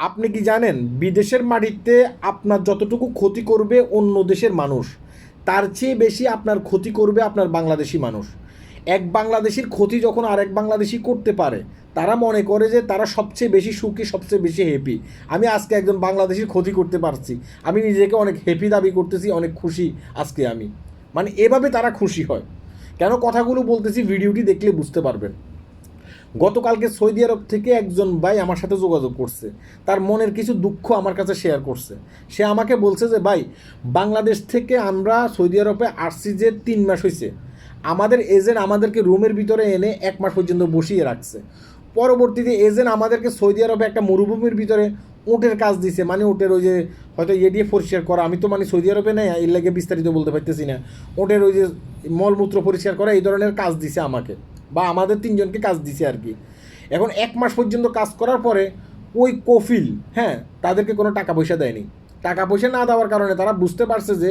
আপনি কি জানেন, বিদেশের মাটিতে আপনার যতটুকু ক্ষতি করবে অন্য দেশের মানুষ, তার চেয়ে বেশি আপনার ক্ষতি করবে আপনার বাংলাদেশি মানুষ। এক বাংলাদেশির ক্ষতি যখন আরেক বাংলাদেশি করতে পারে, তারা মনে করে যে তারা সবচেয়ে বেশি সুখী, সবচেয়ে বেশি হ্যাপি আমি আজকে একজন বাংলাদেশির ক্ষতি করতে পারছি। আমি নিজেকে অনেক হ্যাপি দাবি করতেছি, অনেক খুশি আজকে আমি। মানে এভাবে তারা খুশি হয়। কেন কথাগুলো বলতেছি, ভিডিওটি দেখলে বুঝতে পারবেন। গতকালকে সৌদি আরব থেকে একজন ভাই আমার সাথে যোগাযোগ করছে। তার মনের কিছু দুঃখ আমার কাছে শেয়ার করছে। সে আমাকে বলছে যে, ভাই, বাংলাদেশ থেকে আমরা সৌদি আরবে আসছি যে তিন মাস হয়েছে আমাদের এজেন্ট আমাদেরকে রুমের ভিতরে এনে এক মাস পর্যন্ত বসিয়ে রাখছে। পরবর্তীতে এজেন্ট আমাদেরকে সৌদি আরবে একটা মরুভূমির ভিতরে উটের কাজ দিছে। মানে উটের ওই যে, হয়তো ইয়ে দিয়ে পরিষ্কার করা। আমি তো মানে সৌদি আরবে নেই, এর লাগে বিস্তারিত বলতে পারতেছি না। উটের ওই যে মলমূত্র পরিষ্কার করা, এই ধরনের কাজ দিছে আমাকে। বা আমাদের তিনজনকে কাজ দিছে আর কি। এখন এক মাস পর্যন্ত কাজ করার পরে ওই কফিল হ্যাঁ তাদেরকে কোনো টাকা পয়সা দেয়নি। টাকা পয়সা না দেওয়ার কারণে তারা বুঝতে পারছে যে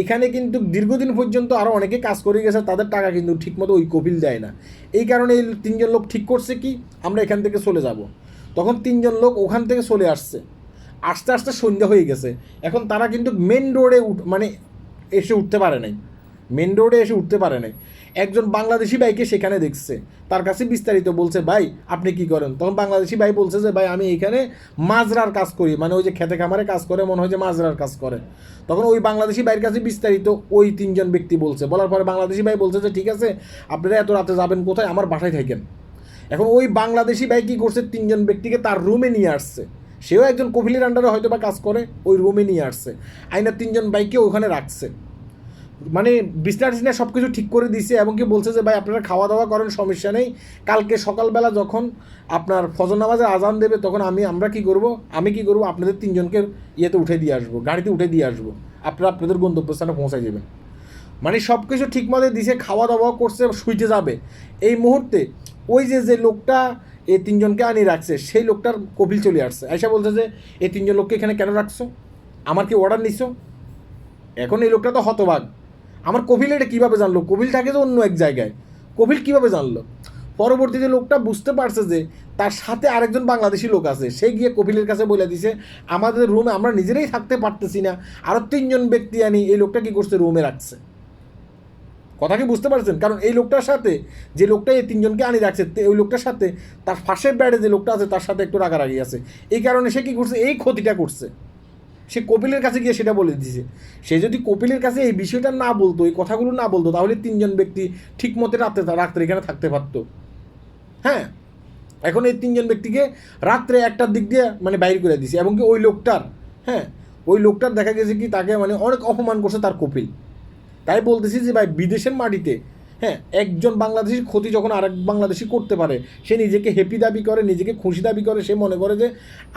এখানে কিন্তু দীর্ঘদিন পর্যন্ত আরও অনেকে কাজ করে গেছে, তাদের টাকা কিন্তু ঠিকমতো ওই কপিল দেয় না। এই কারণে এই তিনজন লোক ঠিক করছে কি, আমরা এখান থেকে চলে যাব। তখন তিনজন লোক ওখান থেকে চলে আসছে। আস্তে আস্তে সন্ধ্যা হয়ে গেছে। এখন তারা কিন্তু মেন রোডে মানে এসে উঠতে পারে নাই। মেন রোডে এসে উঠতে পারে নাই। একজন বাংলাদেশি ভাইকে সেখানে দেখছে। তার কাছে বিস্তারিত বলছে, ভাই, আপনি কি করেন? তখন বাংলাদেশি ভাই বলছে যে, ভাই, আমি এখানে মাজরার কাজ করি। মানে ওই যে খেতে খামারে কাজ করে, মনে হয় যে মাজরার কাজ করে। তখন ওই বাংলাদেশি ভাইয়ের কাছে বিস্তারিত ওই তিনজন ব্যক্তি বলছে। বলার পরে বাংলাদেশি ভাই বলছে যে, ঠিক আছে, আপনারা এত রাতে যাবেন কোথায়? আমার বাসায় থাকেন। এখন ওই বাংলাদেশি ভাই কী করছে? তিনজন ব্যক্তিকে তার রুমে নিয়ে আসছে। সেও একজন কপিলের আন্ডারে হয়তো বা কাজ করে, ওই রুমে নিয়ে আসছে। আইনা তিনজন বাইকে ওখানে রাখছে। মানে বিছনা টিছনা সব কিছু ঠিক করে দিছে এবং কি বলছে যে, ভাই, আপনারা খাওয়া দাওয়া করেন, সমস্যা নেই। কালকে সকালবেলা যখন আপনার ফজর নামাজে আজান দেবে, তখন আমি, আমরা কি করব? আমি কি করব? আপনাদের তিনজনকে ইয়েতে উঠে দিয়ে আসব, গাড়িতে উঠে দিয়ে আসব। আপনারা আপনাদের গন্তব্যস্থানে পৌঁছাই যাবেন। মানে সব কিছু ঠিক মতো দিছে খাওয়া দাওয়া করছে, শুইতে যাবে। এই মুহূর্তে ওই যে যে লোকটা এই তিনজনকে আনি রাখছে, সেই লোকটার কপিল চলে আসছে। আইসা বলছে যে, এই তিনজন লোককে এখানে কেন রাখছো? আমার কি অর্ডার নিছো? এখন এই লোকটা তো হতবাক। আমার কপিল এটা কীভাবে জানলো? কপিল থাকে তো অন্য এক জায়গায়। কপিল কীভাবে জানলো? পরবর্তীতে লোকটা বুঝতে পারছে যে তার সাথে আরেকজন বাংলাদেশি লোক আছে, সে গিয়ে কপিলের কাছে বলে দিছে, আমাদের রুমে আমরা নিজেরাই থাকতে পারতেছি না। আরও তিনজন ব্যক্তি আনি, এই লোকটা কী করছে রুমে রাখছে? কথা কি বুঝতে পারছেন? কারণ এই লোকটার সাথে যে লোকটা এই তিনজনকে আনি রাখছে ওই লোকটার সাথে, তার ফাঁসের ব্যাডে যে লোকটা আছে, তার সাথে একটু রাগারাগি আছে। এই কারণে সে কী করছে? এই ক্ষতিটা করছে। সে কপিলের কাছে গিয়ে সেটা বলে দিয়েছে সে যদি কপিলের কাছে এই বিষয়টা না বলতো, এই কথাগুলো না বলতো, তাহলে তিনজন ব্যক্তি ঠিক মতো রাত্রে রাত্রে এখানে থাকতে পারতো। হ্যাঁ? এখন এই তিনজন ব্যক্তিকে রাত্রে একটার দিক দিয়ে মানে বাইর করে দিছে, এবং কি ওই লোকটার হ্যাঁ? ওই লোকটার দেখা গেছে কি তাকে মানে অনেক অপমান করছে তার কপিল। তাই বলতেছি যে ভাই, বিদেশের মাটিতে হ্যাঁ? একজন বাংলাদেশির ক্ষতি যখন আরেক বাংলাদেশি করতে পারে, সে নিজেকে হ্যাপি দাবি করে, নিজেকে খুশি দাবি করে, সে মনে করে যে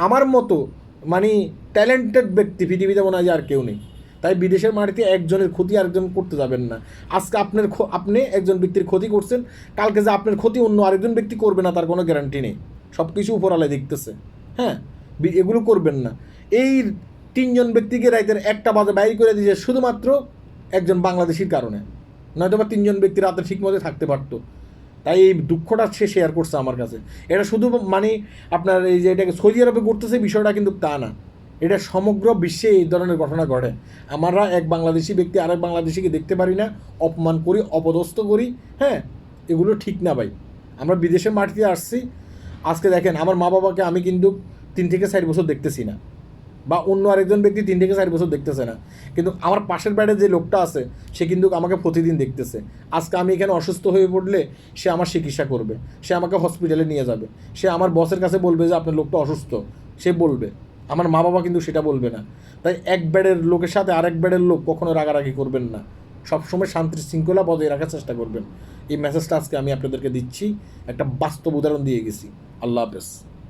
আমার মতো মানে ট্যালেন্টেড ব্যক্তি, পৃথিবীতে মনে হয় আর কেউ নেই। তাই বিদেশের মাটিতে একজনের ক্ষতি আরেকজন করতে যাবেন না। আজকে আপনার আপনি একজন ব্যক্তির ক্ষতি করছেন, কালকে যে আপনার ক্ষতি অন্য আরেকজন ব্যক্তি করবে না, তার কোনো গ্যারান্টি নেই। সব কিছু উপরালে দেখতেছে। হ্যাঁ? এগুলো করবেন না। এই তিনজন ব্যক্তিকে রাইতের একটা বাজে বাইর করে দিয়েছে শুধুমাত্র একজন বাংলাদেশির কারণে। নয়তো বা তিনজন ব্যক্তি রাতে ঠিক মতো থাকতে পারতো। তাই এই দুঃখটা সে শেয়ার করছে আমার কাছে। এটা শুধু মানে আপনার এই যে এটাকে সৌদি আরবে করতেছে বিষয়টা কিন্তু তা না। এটা সমগ্র বিশ্বে এই ধরনের ঘটনা ঘটে। আমরা এক বাংলাদেশি ব্যক্তি, আরেক বাংলাদেশিকে দেখতে পারি না, অপমান করি, অপদস্থ করি হ্যাঁ? এগুলো ঠিক না ভাই। আমরা বিদেশের মাটিতে আসছি। আজকে দেখেন, আমার মা বাবাকে আমি কিন্তু তিন থেকে চার বছর দেখতেছি না। বা অন্য আরেকজন ব্যক্তি তিন থেকে চার বছর দেখতেছে না। কিন্তু আমার পাশের বেডে যে লোকটা আছে, সে কিন্তু আমাকে প্রতিদিন দেখতেছে। আজকে আমি এখানে অসুস্থ হয়ে পড়লে সে আমার চিকিৎসা করবে, সে আমাকে হসপিটালে নিয়ে যাবে। সে আমার বসের কাছে বলবে যে, আপনার লোকটা অসুস্থ। সে বলবে। আমার মা বাবা কিন্তু সেটা বলবে না। তাই এক বেডের লোকের সাথে আরেক বেডের লোক কখনো রাগারাগি করবেন না। সবসময় শান্তির শৃঙ্খলা বজায় রাখার চেষ্টা করবেন। এই মেসেজটা আজকে আমি আপনাদেরকে দিচ্ছি। একটা বাস্তব উদাহরণ দিয়ে গেছি। আল্লাহ হাফেজ।